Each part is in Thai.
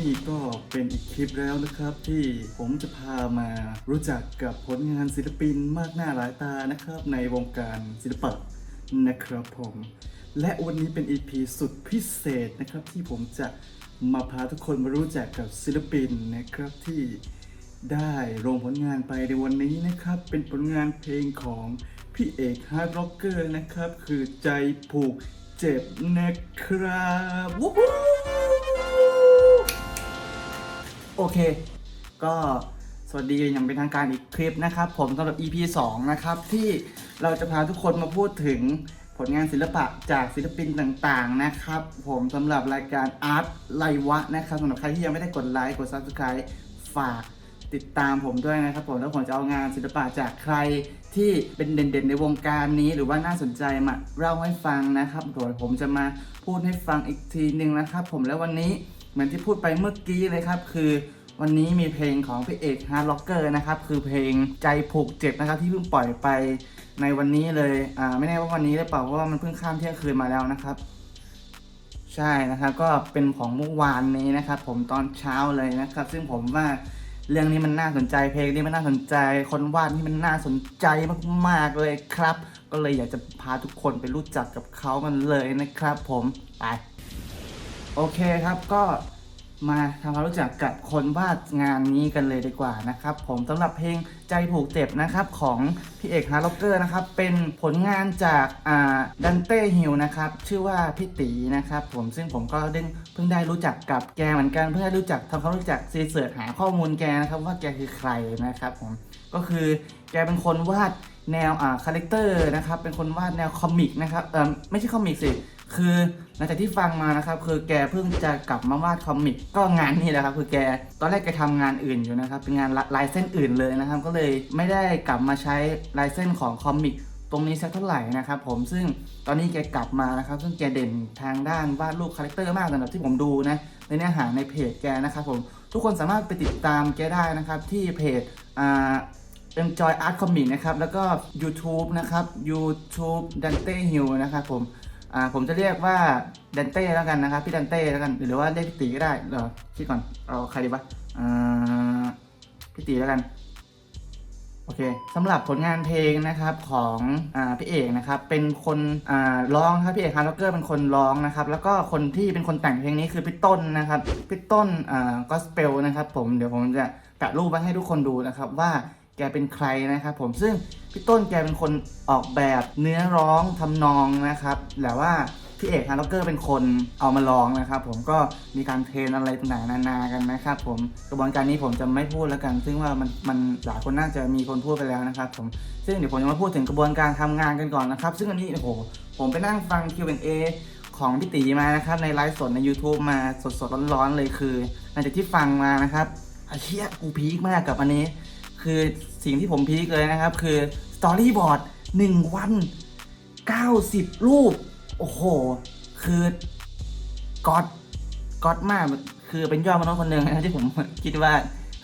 นี่ก็เป็นอีกคลิปแล้วนะครับ ที่ผมจะพามารู้จักกับผลงานศิลปินมากหน้าหลายตานะครับ ในวงการศิลปะนะครับผม และวันนี้เป็น EP สุดพิเศษนะครับ ที่ผมจะมาพาทุกคนมารู้จักกับศิลปินนะครับที่ได้ลงผลงานไปในวันนี้นะครับ เป็นผลงานเพลงของพี่เอกฮาร์ดร็อกเกอร์นะครับ คือใจผูกเจ็บนะครับวู้ โอเค ก็สวัสดีอย่างเป็นทางการอีกคลิปนะครับ ผมสำหรับ EP 2 นะครับ ที่เราจะพาทุกคนมาพูดถึงผลงานศิลปะจากศิลปินต่างๆนะครับ ผมสำหรับรายการ Art ไลวะนะครับสำหรับใครที่ยังไม่ได้กดไลค์กด Subscribe ฝากติดตามผมด้วยนะครับผมแล้วผมจะเอางานศิลปะจากใครที่เป็นเด่นๆ ในวงการนี้หรือว่าน่าสนใจมาเล่าให้ฟังนะครับโดยผมจะมาพูดให้ฟังอีกทีหนึ่งนะครับ ผมแล้ววันนี้ เหมือนที่พูดไปเมื่อกี้เลยครับ คือวันนี้มีเพลงของพี่เอกฮาร์ล็อกเกอร์นะครับ คือเพลงใจผูกเจ็บนะครับ ที่เพิ่งปล่อยไปในวันนี้เลยอ่าไม่แน่ว่าวันนี้หรือเปล่าเพราะว่ามันเพิ่งข้ามเที่ยงคืนมาแล้วนะครับ ใช่นะครับ ก็เป็นของเมื่อวานนี้นะครับ ผมตอนเช้าเลยนะครับ ซึ่งผมว่าเรื่องนี้มันน่าสนใจเพลงนี้มันน่าสนใจ คนวาดนี่มันน่าสนใจมากๆเลยครับ ก็เลยอยากจะพาทุกคนไปรู้จักกับเขามันเลยนะครับ ผมไป โอเคครับก็มาทำความรู้จักกับคนวาดงานนี้กันเลยดีกว่านะครับ ผมสำหรับเพลงใจผูกเจ็บนะครับของพี่เอกฮาร์ล็อกเกอร์นะครับ เป็นผลงานจากดันเต้ฮิลนะครับ ชื่อว่าพี่ตีนะครับ ผมซึ่งผมก็เพิ่งได้รู้จักกับแกเหมือนกัน เพิ่งได้รู้จักทำความรู้จักซีเสิร์ชหาข้อมูลแกนะครับว่าแกคือใครนะครับผมก็คือแกเป็นคนวาดแนวอ่าคาแรคเตอร์นะครับเป็นคนวาดแนวคอมิกนะครับเออไม่ใช่คอมิกสิ คือหลังจากที่ฟังมานะครับคือแกเพิ่งจะกลับมาวาดคอมิกก็งานนี่แหละครับคือแกตอนแรกแกทำงานอื่นอยู่นะครับเป็นงานลายเส้นอื่นเลยนะครับ ก็เลยไม่ได้กลับมาใช้ลายเส้นของคอมิกตรงนี้สักเท่าไหร่นะครับผมซึ่งตอนนี้แกกลับมานะครับ ซึ่งแกเด่นทางด้านวาดรูปคาแรคเตอร์มากสำหรับที่ผมดูนะในเนื้อหาในเพจแกนะครับผมทุกคนสามารถไปติดตามแกได้นะครับ ที่เพจอ่า Enjoy Art Comic นะครับ แล้วก็ YouTube นะครับ YouTube Dante Hill นะครับผม อ่าผมจะเรียกว่าเดนเต้แล้วกันนะครับพี่เดนเต้แล้วกันหรือว่าเรียกพี่ตีก็ได้เดี๋ยวคิดก่อนเอาใครดีวะอ่าพี่ตีแล้วกันโอเคสำหรับผลงานเพลงนะครับของอ่าพี่เอกนะครับเป็นคนอ่าร้องครับพี่เอกฮาร์ล็อกเกอร์เป็นคนร้องนะครับแล้วก็คนที่เป็นคนแต่งเพลงนี้คือพี่ต้นนะครับพี่ต้นอ่าก็สเปลนะครับผมเดี๋ยวผมจะแปะรูปไว้ให้ทุกคนดูนะครับว่า แกเป็นใครนะครับผมซึ่งพี่ต้นแกเป็นคนออกแบบเนื้อร้องทำนองนะครับแต่ว่าพี่เอกฮาร์ล็อกเกอร์เป็นคนเอามาร้องนะครับผมก็มีการเทรนอะไรต่างๆนานากันนะครับผมกระบวนการนี้ผมจะไม่พูดแล้วกัน ซึ่งว่ามันมันหลายคนน่าจะมีคนพูดไปแล้วนะครับผมซึ่งเดี๋ยวผมจะมาพูดถึงกระบวนการทำงานกันก่อนนะครับ ซึ่งอันนี้โอ้โหผมไปนั่งฟัง Q&A ของพี่ตีมานะครับในไลฟ์สดใน YouTube มาสดๆร้อนๆเลยคือหลังจากที่ฟังมานะครับอาเชียกูพีคมากกับอันนี้ คือสิ่งที่ผมพีคเลยนะครับ คือสตอรี่บอร์ด1วัน 90 รูป โอ้โห คือกอตก๊อตมาก คือเป็นยอดมนุษย์คนหนึ่งนะที่ผมคิดว่า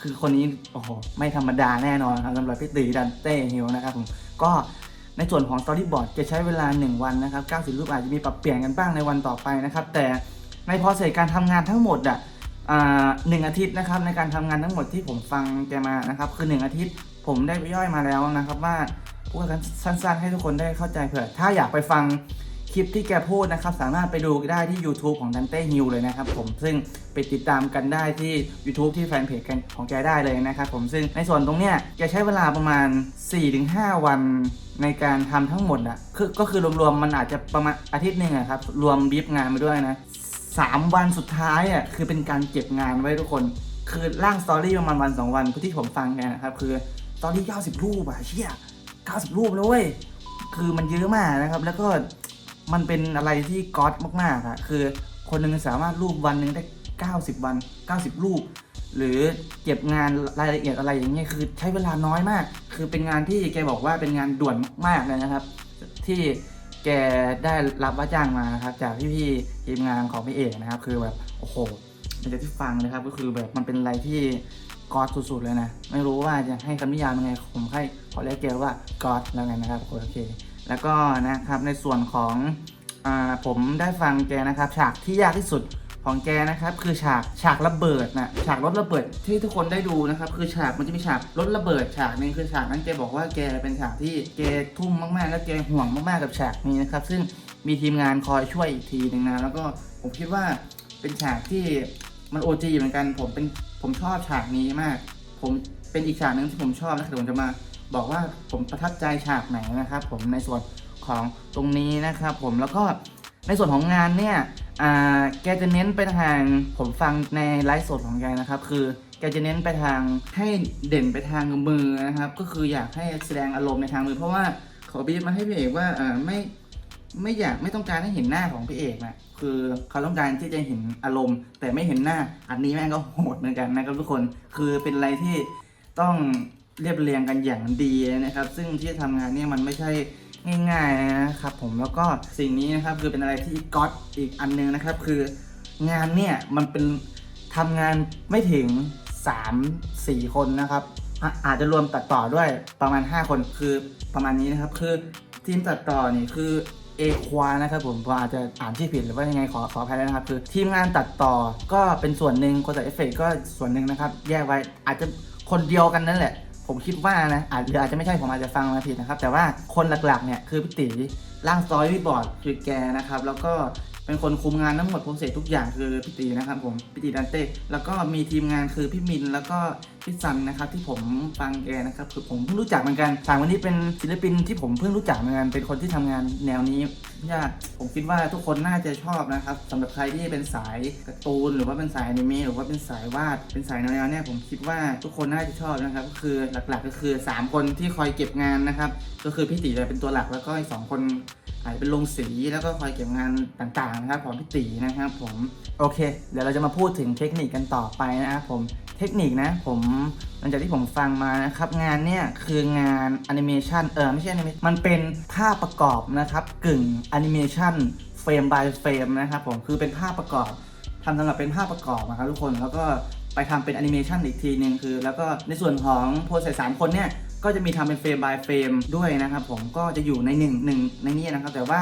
คือคนนี้โอ้โหไม่ธรรมดาแน่นอนครับสำหรับพี่ตีดันเต้ฮิลนะครับผมก็ในส่วนของ Storyboard จะใช้เวลา 1 วันนะครับ 90 รูปอาจจะมีปรับเปลี่ยนกันบ้างในวันต่อไปนะครับ แต่ในพอเสร็จการทำงานทั้งหมดอะอ่า หนึ่งอาทิตย์นะครับในการทำงานทั้งหมดที่ผมฟังแกมานะครับ คือหนึ่งอาทิตย์ผมได้ย่อยมาแล้วนะครับว่าพูดกันสั้นๆ ให้ทุกคนได้เข้าใจเผื่อถ้าอยากไปฟังคลิปที่แกพูดนะครับ สามารถไปดูได้ที่ YouTube ของ Dante Hill เลยนะครับผมซึ่งไปติดตามกันได้ที่ YouTube ที่แฟนเพจของแกได้เลยนะครับผมซึ่งในส่วนตรงเนี้ยแกใช้เวลาประมาณ 4-5 วันในการทำทั้งหมดอะคือก็คือรวมๆมันอาจจะประมาณอาทิตย์หนึ่งอะครับ รวมบีฟงานมาด้วยนะ สามวันสุดท้ายอะคือเป็นการเก็บงานไว้ทุกคน คือร่างสตอรี่ประมาณวันสองวันที่ผมฟังเนี่ยนะครับคือตอรี่เก้าสิบรูปอะเชี่ยเก้าสิบรูปเลยคือมันเยอะมากนะครับ แล้วก็มันเป็นอะไรที่ก๊อตมากๆอะคือคนหนึ่งสามารถรูปวันหนึ่งได้เก้าสิบวันเก้าสิบรูป หรือเก็บงานรายละเอียดอะไรอย่างเงี้ยคือใช้เวลาน้อยมาก คือเป็นงานที่แกบอกว่าเป็นงานด่วนมากๆเลยนะครับ ที่ แกได้รับว่าจ้างมานะครับจากพี่ๆทีมงานของพี่เอกนะครับ คือแบบโอ้โหเป็นจะที่ฟังนะครับ ก็คือแบบมันเป็นอะไรที่กอดสุดๆเลยนะ ไม่รู้ว่าจะให้คำนิยามยังไงผมให้ขอเรียกแกว่ากอดแล้วกันนะครับโอเค แล้วก็นะครับในส่วนของอ่าผมได้ฟังแกนะครับ ฉากที่ยากที่สุด ของแกนะครับคือฉากฉากระเบิดนะฉากรถระเบิดที่ทุกคนได้ดูนะครับคือฉากมันจะมีฉากรถระเบิด ฉากนึงคือฉากนั้นแกบอกว่าแกเป็นฉากที่แกทุ่มมากๆ และแกห่วงมากๆกับฉากนี้นะครับซึ่งมีทีมงานคอยช่วยอีกทีหนึ่งนะแล้วก็ผมคิดว่าเป็นฉากที่มันโอจีเหมือนกันผมเป็นผมชอบฉากนี้มาก ผมเป็นอีกฉากหนึ่งที่ผมชอบนะเดี๋ยวผมจะมาบอกว่าผมประทับใจฉากไหนนะครับ ผมในส่วนของตรงนี้นะครับ ผมแล้วก็ ในส่วนของงานเนี่ยแกจะเน้นไปทางผมฟังในไลฟ์สดของแกนะครับ คือแกจะเน้นไปทางให้เด่นไปทางมือนะครับ ก็คืออยากให้แสดงอารมณ์ในทางมือ เพราะว่าขาบีบมาให้พี่เอกว่าไม่ไม่อยากไม่ต้องการให้เห็นหน้าของพี่เอกนะคือเขาต้องการที่จะเห็นอารมณ์ แต่ไม่เห็นหน้า อันนี้แม่งก็โหดเหมือนกันนะครับทุกคนคือเป็นอะไรที่ต้องเรียบเรียงกันอย่างดีนะครับ ซึ่งที่ทำงานเนี่ยมันไม่ใช่ ง่ายๆนะครับผมแล้วก็สิ่งนี้นะครับคือเป็นอะไรที่ก๊อตอีกอันนึงนะครับ คืองานเนี่ยมันเป็นทำงานไม่ถึง 3 4 คนนะครับอะอาจจะรวมตัดต่อด้วยประมาณ 5 คนคือประมาณนี้นะครับ คือทีมตัดต่อนี่คือเอควานะครับผมผมอาจจะอ่านชื่อผิดหรือว่ายังไงขอขออภัยด้นะครับ คือทีมงานตัดต่อก็เป็นส่วนหนึ่งคนตัดเอฟเฟกต์ก็ส่วนหนึ่งนะครับ แยกไว้อาจจะคนเดียวกันนั่นแหละ ผมคิดว่านะอาจหรืออาจจะไม่ใช่ผมอาจจะฟังมาผิดนะครับ แต่ว่าคนหลักๆเนี่ยคือพี่ตีร่างซอยพี่บอดคือแกนะครับ แล้วก็ เป็นคนคุมงานทั้งหมดโปรเซสทุกอย่างคือพี่ตีนะครับผมพี่ตีดันเต้แล้วก็มีทีมงานคือพี่มินแล้วก็พี่ซันนะครับที่ผมฟังแกนะครับคือผมเพิ่งรู้จักเหมือนกันสามวันนี้เป็นศิลปินที่ผมเพิ่งรู้จักเหมือนกันเป็นคนที่ทำงานแนวนี้ยากผมคิดว่าทุกคนน่าจะชอบนะครับสำหรับใครที่เป็นสายการ์ตูนหรือว่าเป็นสายอนิเมะหรือว่าเป็นสายวาดเป็นสายแนวๆเนี่ยผมคิดว่าทุกคนน่าจะชอบนะครับก็คือหลักๆก็คือ 3 คนที่คอยเก็บงานนะครับก็คือพี่ตีจะเป็นตัวหลักแล้วก็อีกสองคน อาจจะเป็นลงสีแล้วก็คอยเก็บงานต่างๆนะครับของพี่ตีนะครับผมโอเค เดี๋ยวเราจะมาพูดถึงเทคนิคกันต่อไปนะครับผมเทคนิคนะผมหลังจากที่ผมฟังมานะครับงานเนี่ยคืองานแอนิเมชันเออไม่ใช่แอนิเมชันมันเป็นภาพประกอบนะครับกึ่งแอนิเมชันเฟรม by เฟรมนะครับผมคือเป็นภาพประกอบทำสำหรับเป็นภาพประกอบนะครับทุกคนแล้วก็ไปทำเป็นแอนิเมชันอีกทีหนึ่งคือ แล้วก็ในส่วนของโปรเซสสามคนเนี่ย ก็จะมีทำเป็นเฟรม by เฟรมด้วยนะครับผมก็จะอยู่ในหนึ่งหนึ่งในนี้นะครับ แต่ว่า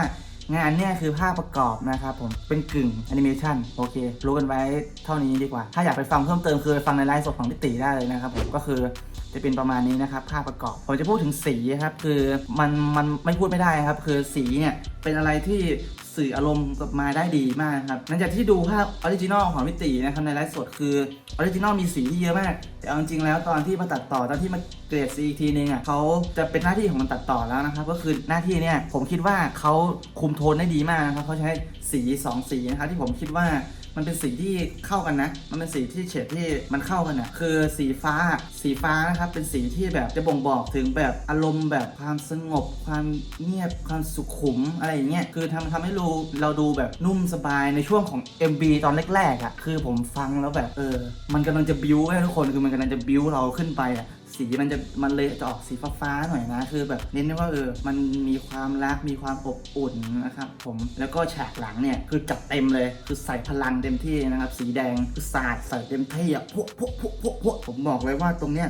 งานเนี่ยคือภาพประกอบนะครับผมเป็นกึ่งแอนิเมชันโอเค รู้กันไว้เท่านี้ดีกว่า ถ้าอยากไปฟังเพิ่มเติมคือไปฟังในไลฟ์สดของพิติได้เลยนะครับผมก็คือ จะเป็นประมาณนี้นะครับภาพประกอบผมจะพูดถึงสีครับ คือมันมันไม่พูดไม่ได้ครับ คือสีเนี่ยเป็นอะไรที่สื่ออารมณ์กับมาได้ดีมากครับหลังจากที่ดูภาพออริจินอลของพี่ตีนะครับในไลฟ์สดคือออริจินอลมีสีที่เยอะมาก แต่เอาจริงแล้วตอนที่มาตัดต่อตอนที่มาเกรดสีอีกทีนึงอะเขาจะเป็นหน้าที่ของมันตัดต่อแล้วนะครับ ก็คือหน้าที่เนี่ยผมคิดว่าเขาคุมโทนได้ดีมากนะครับเขาใช้สีสองสีนะครับที่ผมคิดว่า มันเป็นสีที่เข้ากันนะ มันเป็นสีที่เฉดที่มันเข้ากันอะคือสีฟ้า สีฟ้านะครับ เป็นสีที่แบบจะบ่งบอกถึงแบบอารมณ์แบบความสงบ ความเงียบ ความสุขุมอะไรอย่างเงี้ย คือทำทำให้เราเราดูแบบนุ่มสบายในช่วงของ MV ตอนแรกๆอะ คือผมฟังแล้วแบบเออ มันกำลังจะบิ้วให้ทุกคน คือมันกำลังจะบิ้วเราขึ้นไปอะ สีมันจะมันเลยจะออกสีฟ้าๆหน่อยนะ คือแบบเน้นว่าเออมันมีความรักมีความอบอุ่นนะครับผมแล้วก็ฉากหลังเนี่ยคือจัดเต็มเลยคือใส่พลังเต็มที่นะครับ สีแดงคือสาดใส่เต็มที่อะพวกพวกพวกพวกพวกผมบอกเลยว่าตรงเนี้ย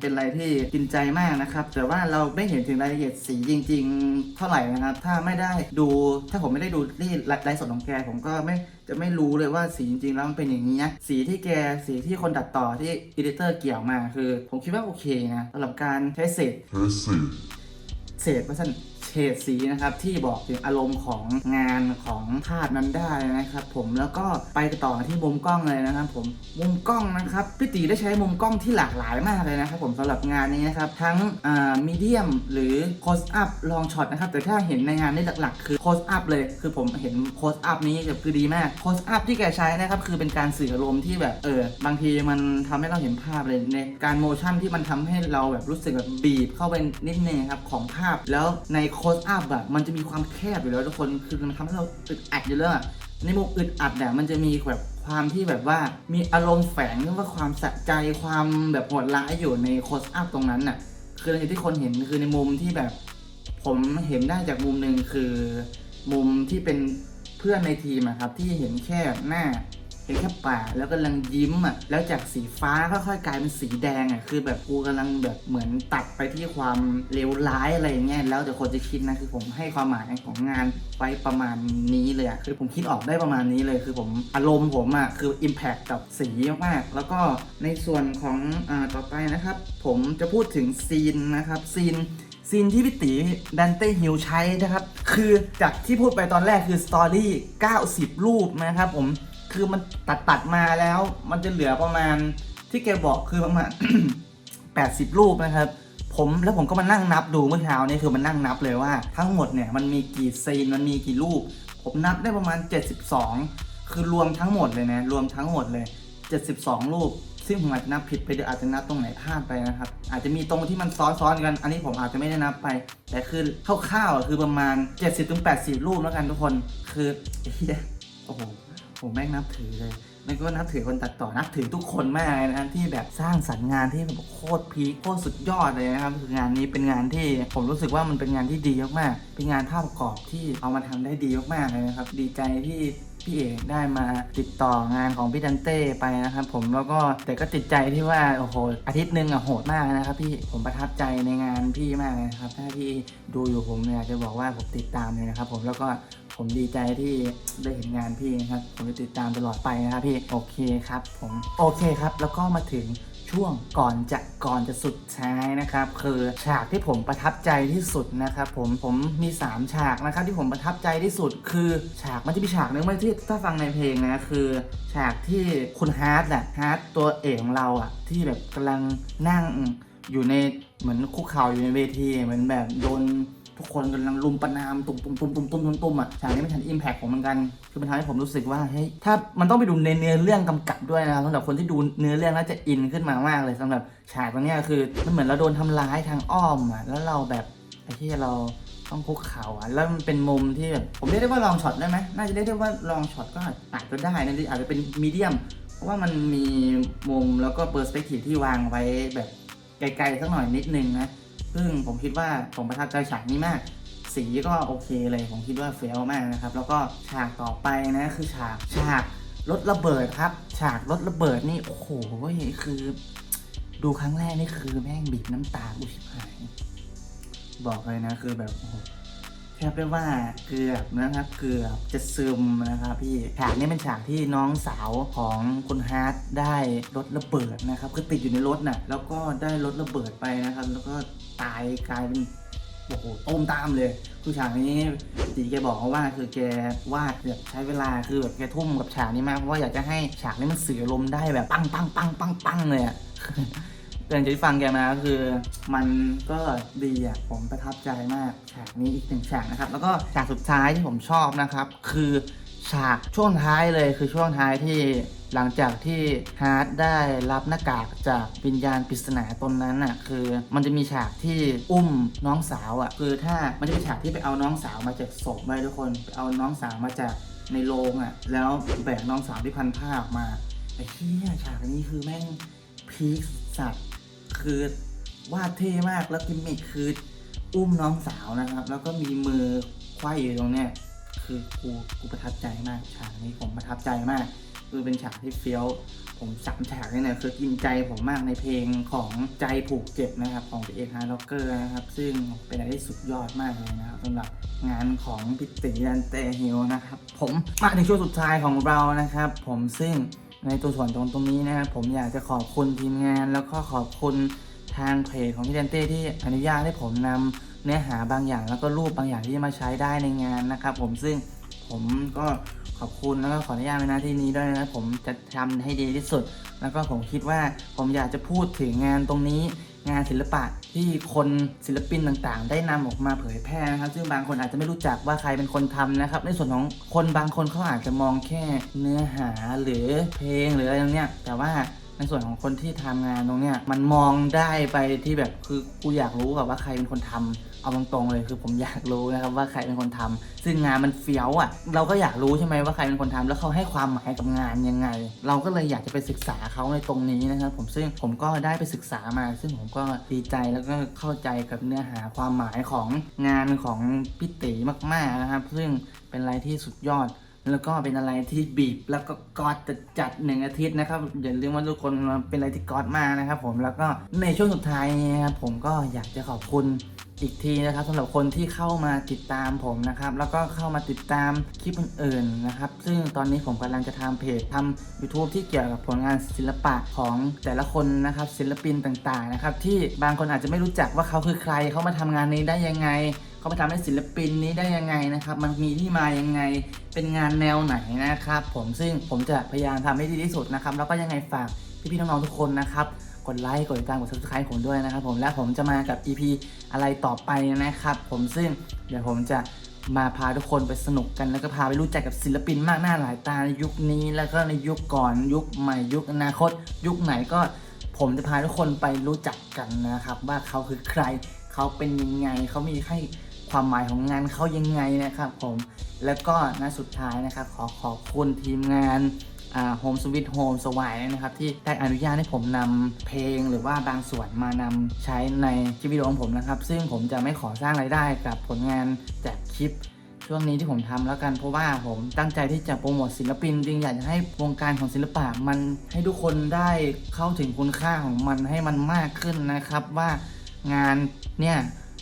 เป็นอะไรที่กินใจมากนะครับ แต่ว่าเราไม่เห็นถึงรายละเอียดสีจริง ๆ เท่าไหร่นะครับ ถ้าไม่ได้ดูถ้าผมไม่ได้ดูที่ไลฟ์สดของแกผมก็ไม่จะไม่รู้เลยว่าสีจริงๆแล้วมันเป็นอย่างนี้นะสีที่แกสีที่คนตัดต่อที่อีดิเตอร์เกี่ยวมาคือ ผมคิดว่าโอเคนะสำหรับการใช้เศษ Listen. เศษว่าสั้น เฉดสีนะครับที่บอกถึงอารมณ์ของงานของภาพนั้นได้นะครับผมแล้วก็ไปต่อที่มุมกล้องเลยนะครับผมมุมกล้องนะครับพี่ตีได้ใช้มุมกล้องที่หลากหลายมากเลยนะครับผมสำหรับงานนี้นะครับทั้งอ่ามีเดียมหรือโคสอัพลองช็อตนะครับแต่ถ้าเห็นในงานนี้หลักๆ คือโคสอัพเลยคือผมเห็นโคสอัพนี้แบบคือดีมากโคสอัพที่แกใช้นะครับคือเป็นการสื่ออารมณ์ที่แบบเออบางทีมันทำให้เราเห็นภาพเลยในการโมชั่นที่มันทำให้เราแบบรู้สึกแบบบีบเข้าไปนิดนึงครับของภาพแล้วในโคคสอัพอะมันจะมีความแคบอยู่แล้วทุกคนคือมันทำให้เราอึดอัดอยู่แล้วอะในมุมอึดอัดเนี่ยมันจะมีแบบความที่แบบว่ามีอารมณ์แฝงหรือว่าความสะใจความแบบโหดร้ายอยู่ในโคสอัพตรงนั้นน่ะ คืออย่างที่คนเห็นคือในมุมที่แบบ ผมเห็นได้จากมุมหนึ่งคือ มุมที่เป็นเพื่อนในทีมครับที่เห็นแค่หน้า เห็นแค่ปากแล้วกำลังยิ้มอะแล้วจากสีฟ้าค่อยๆกลายเป็นสีแดงอะคือแบบกูกำลังแบบเหมือนตัดไปที่ความเลวร้ายอะไรอย่างเงี้ยแล้วแต่คนจะคิดนะคือผมให้ความหมายของงานไว้ประมาณนี้เลยอะคือผมคิดออกได้ประมาณนี้เลย คือผมอารมณ์ผมอะคือ Impact กับสีมากๆแล้วก็ในส่วนของอ่าต่อไปนะครับ ผมจะพูดถึงซีนนะครับซีนซีนที่พี่ตีดันเต้ฮิลใช้นะครับ คือจากที่พูดไปตอนแรกคือสตอรี่90 รูปนะครับผม คือมันตัดตัดมาแล้ว มันจะเหลือประมาณที่แกบอกคือประมาณ 80 รูปนะครับ ผมแล้วผมก็มานั่งนับดูเมื่อเช้านี้คือมันนั่งนับเลยว่าทั้งหมดเนี่ยมันมีกี่ซีนมันมีกี่รูป ผมนับได้ประมาณ 72 คือรวมทั้งหมดเลยนะรวมทั้งหมดเลย 72 รูปซึ่งผมอาจจะนับผิดไปเดี๋ยวอาจจะนับตรงไหนพลาดไปนะครับ อาจจะมีตรงที่มันซ้อนๆกัน อันนี้ผมอาจจะไม่ได้นับไป แต่คือคร่าวๆคือประมาณ 70-80 รูปแล้วกันทุกคน คือเฮียโอ้โห ผมแม่งนับถือเลยแล้วก็นับถือคนตัดต่อนับถือทุกคนมากเลยนะที่แบบสร้างสรรค์งานที่แบบโคตรพีคโคตรสุดยอดเลยนะครับคืองานนี้เป็นงานที่ผมรู้สึกว่ามันเป็นงานที่ดีมากๆเป็นงานภาพประกอบที่เอามาทำได้ดีมากๆเลยนะครับ ดีใจที่พี่เอกได้มาติดต่องานของพี่ดันเต้ไปนะครับผมแล้วก็แต่ก็ติดใจที่ว่าโอ้โหอาทิตย์หนึ่งอะโหดมากนะครับพี่ผมประทับใจในงานพี่มากเลยนะครับถ้าพี่ดูอยู่ผมเนี่ยจะบอกว่าผมติดตามเลยนะครับผมแล้วก็ ผมดีใจที่ได้เห็นงานพี่นะครับ ผมจะติดตามตลอดไปนะครับพี่ โอเคครับผมโอเคครับ แล้วก็มาถึงช่วงก่อนจะก่อนจะสุดท้ายนะครับ คือฉากที่ผมประทับใจที่สุดนะครับ ผมผมมี 3 ฉากนะครับที่ผมประทับใจที่สุด คือฉากมันจะมีฉากนึงไม่ที่ถ้าฟังในเพลงนะคือ ฉากที่คุณฮาร์ดแหละฮาร์ดตัวเอกของเราอะที่แบบกำลังนั่งอยู่ในเหมือนคุกเข่าอยู่ในเวทีเหมือนแบบโดน ทุกคนกำลังลุมประนามตุ่มตุ่มตุ่มตุ่มตุ่มตุ่มตุ่มอะฉากนี้มันทันอิมแพคของมันกัน คือมันทำให้ผมรู้สึกว่าเฮ้ยถ้ามันต้องไปดูในเนื้อเรื่องกำกับด้วยนะครับสำหรับคนที่ดูเนื้อเรื่องน่าจะอินขึ้นมามากเลยสำหรับฉากตรงนี้คือมันเหมือนเราโดนทำร้ายทางอ้อมอะแล้วเราแบบไอ้ที่เราต้องคุกเข่าอะแล้วมันเป็นมุมที่แบบผมเรียกได้ว่าลองช็อตได้ไหมน่าจะเรียกได้ว่าลองช็อตก็อาจจะได้นะหรืออาจจะเป็นมีเดียมเพราะว่ามันมีมุมแล้วก็เปอร์สเปกทีฟที่วางไว้แบบไกลๆสักหน่อยนิดนึงนะ ซึ่งผมคิดว่าผมประทับใจฉากนี้มาก สีก็โอเคเลยผมคิดว่าเฟี้ยวมากนะครับ แล้วก็ฉากต่อไปนะคือฉากฉากรถระเบิดครับ ฉากรถระเบิดนี่โอ้โหคือ ดูครั้งแรกนี่คือแม่งบีบน้ำตาอุยชิบหายบอกเลยนะคือแบบโอ้โหแทบได้ว่าเกือบนะครับ เกือบจะซึมนะครับพี่ฉากนี้เป็นฉากที่น้องสาวของคุณฮาร์ดได้รถระเบิดนะครับ คือติดอยู่ในรถน่ะแล้วก็ได้รถระเบิดไปนะครับ แล้วก็ ตายกลายเป็นโอ้โหต้มตามเลย คือฉากนี้ตีแกบอกเขาว่าคือแกวาดแบบใช้เวลาคือแบบแกทุ่มกับฉากนี้มากเพราะว่าอยากจะให้ฉากนี้มันสื่ออารมได้แบบปังปังปังปังปังเลยอะแต่จากที่ฟังแกมาก็คือมันก็ดีอะผมประทับใจมากฉากนี้อีกหนึ่งฉากนะครับ แล้วก็ฉากสุดท้ายที่ผมชอบนะครับ คือ ฉากช่วงท้ายเลยคือช่วงท้ายที่หลังจากที่ฮาร์ดได้รับหน้ากากจากวิญญาณปริศนาตนนั้นอะคือ มันจะมีฉากที่อุ้มน้องสาวอะคือถ้ามันจะเป็นฉากที่ไปเอาน้องสาวมาจากศพไว้ทุกคนไปเอาน้องสาวมาจากในโรงอะแล้วแบกน้องสาวที่พันผ้าออกมาไอ้เหี้ยฉากนี้คือแม่งพีคสัตว์คือวาดเท่มากแล้วกิมมิคคืออุ้มน้องสาวนะครับแล้วก็มีมือไขว้อยู่ตรงเนี้ย คือกูกูประทับใจมากฉากนี้ผมประทับใจมาก คือเป็นฉากที่เฟี้ยว ผมสามฉากนี่เนี่ยคือกินใจผมมากในเพลงของใจผูกเจ็บนะครับของพี่เอกฮาร์ล็อกเกอร์นะครับ ซึ่งเป็นอะไรที่สุดยอดมากเลยนะครับสำหรับงานของพิติยันเตฮิลนะครับ ผมมาถึงช่วงสุดท้ายของเรานะครับ ผมซึ่งในตัวส่วนตรงตรงนี้นะครับผมอยากจะขอบคุณทีมงานแล้วก็ขอบคุณทางเพจของพี่เดนเต้ที่อนุญาตให้ผมนำ เนื้อหาบางอย่างแล้วก็รูปบางอย่างที่จะมาใช้ได้ในงานนะครับผมซึ่งผมก็ขอบคุณแล้วก็ขออนุญาตในหน้าที่นี้ด้วยนะผมจะทำให้ดีที่สุด แล้วก็ผมคิดว่าผมอยากจะพูดถึงงานตรงนี้ งานศิลปะที่คนศิลปินต่างๆ ได้นำออกมาเผยแพร่นะครับ ซึ่งบางคนอาจจะไม่รู้จักว่าใครเป็นคนทำนะครับ ในส่วนของคนบางคนเขาอาจจะมองแค่เนื้อหาหรือเพลงหรืออะไรตรงเนี้ยแต่ว่าในส่วนของคนที่ทำงานตรงเนี้ยมันมองได้ไปที่แบบคือกูอยากรู้กับว่าใครเป็นคนทำ เอาตรงๆเลยคือผมอยากรู้นะครับว่าใครเป็นคนทำซึ่งงานมันเฟี้ยวอะ เราก็อยากรู้ใช่ไหมว่าใครเป็นคนทำแล้วเขาให้ความหมายกับงานยังไง เราก็เลยอยากจะไปศึกษาเขาในตรงนี้นะครับผมซึ่งผมก็ได้ไปศึกษามา ซึ่งผมก็ดีใจแล้วก็เข้าใจกับเนื้อหาความหมายของงานของพี่ตีมากๆนะครับ ซึ่งเป็นอะไรที่สุดยอดแล้วก็เป็นอะไรที่บีบแล้วก็กอดจะจัดหนึ่งอาทิตย์นะครับอย่าลืมว่าทุกคนเป็นอะไรที่กอดมากนะครับผมแล้วก็ในช่วงสุดท้ายนี้นะครับผมก็อยากจะขอบคุณ อีกทีนะครับสำหรับคนที่เข้ามาติดตามผมนะครับแล้วก็เข้ามาติดตามคลิปอื่นๆนะครับซึ่งตอนนี้ผมกำลังจะทำเพจทำ YouTube ที่เกี่ยวกับผลงานศิลปะของแต่ละคนนะครับศิลปินต่างๆนะครับที่บางคนอาจจะไม่รู้จักว่าเขาคือใครเขามาทำงานนี้ได้ยังไงเขามาทำให้ศิลปินนี้ได้ยังไงนะครับ มันมีที่มายังไง เป็นงานแนวไหนนะครับ ผมซึ่งผมจะพยายามทำให้ดีที่สุดนะครับ แล้วก็ยังไงฝากพี่ๆน้องๆทุกคนนะครับ กดไลค์ กดติดตาม กด subscribe ผมด้วยนะครับผมและผมจะมากับ EP อะไรต่อไปนะครับ ผมซึ่งเดี๋ยวผมจะมาพาทุกคนไปสนุกกันแล้วก็พาไปรู้จักกับศิลปินมากหน้าหลายตาในยุคนี้ แล้วก็ในยุคก่อนยุคใหม่ยุคอนาคต ยุคไหนก็ผมจะพาทุกคนไปรู้จักกันนะครับ ว่าเขาคือใครเขาเป็นยังไงเขามีให้ความหมายของงานเขายังไงนะครับผมแล้วก็ณสุดท้ายนะครับ ขอขอบคุณทีมงาน โฮมสวิตโฮมสวายนะครับที่ได้อนุญาตให้ผมนำเพลงหรือว่าบางส่วนมานำใช้ในคลิปวิดีโอของผมนะครับ ซึ่งผมจะไม่ขอสร้างรายได้กับผลงานจากคลิปช่วงนี้ที่ผมทำแล้วกันเพราะว่าผมตั้งใจที่จะโปรโมทศิลปินจริงอยากจะให้วงการของศิลปะมันให้ทุกคนได้เข้าถึงคุณค่าของมันให้มันมากขึ้นนะครับว่างานเนี่ย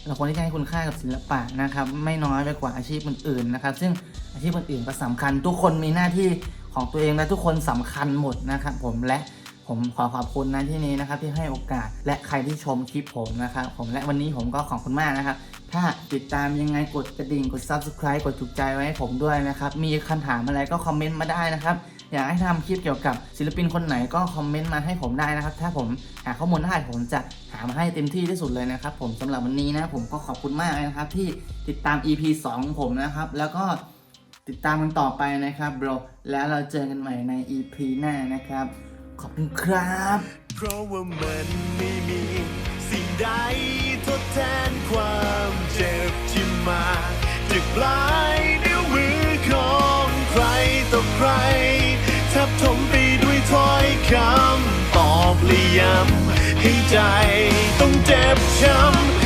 เราควรที่จะให้คุณค่ากับศิลปะนะครับ ไม่น้อยไปกว่าอาชีพอื่นๆนะครับ ซึ่งอาชีพอื่นๆก็สำคัญ ทุกคนมีหน้าที่ ของตัวเองและทุกคนสำคัญหมดนะครับผมและผมขอขอบคุณนะที่นี้นะครับที่ให้โอกาสและใครที่ชมคลิปผมนะครับผมและวันนี้ผมก็ขอบคุณมากนะครับ ถ้าติดตามยังไงกดกระดิ่งกด subscribe กดถูกใจไว้ให้ผมด้วยนะครับ มีคำถามอะไรก็คอมเมนต์มาได้นะครับอยากให้ทำคลิปเกี่ยวกับศิลปินคนไหนก็คอมเมนต์มาให้ผมได้นะครับ ถ้าผมหาข้อมูลได้ผมจะหามาให้เต็มที่ที่สุดเลยนะครับ ผมสำหรับวันนี้นะผมก็ขอบคุณมากนะครับที่ติดตาม EP 2ของผมนะครับ แล้วก็ ติดตามกันต่อไปนะครับบรแล้วเราเจอกันใหม่ใน EP หน้านะครับ ขอบคุณครับ เพราะว่ามันไม่มีสิ่งใดทดแทนความเจ็บที่มาจากปลายนิ้วมือของใครต่อใครทับถมไปด้วยถ้อยคำตอบและย้ำให้ใจต้องเจ็บช้ำ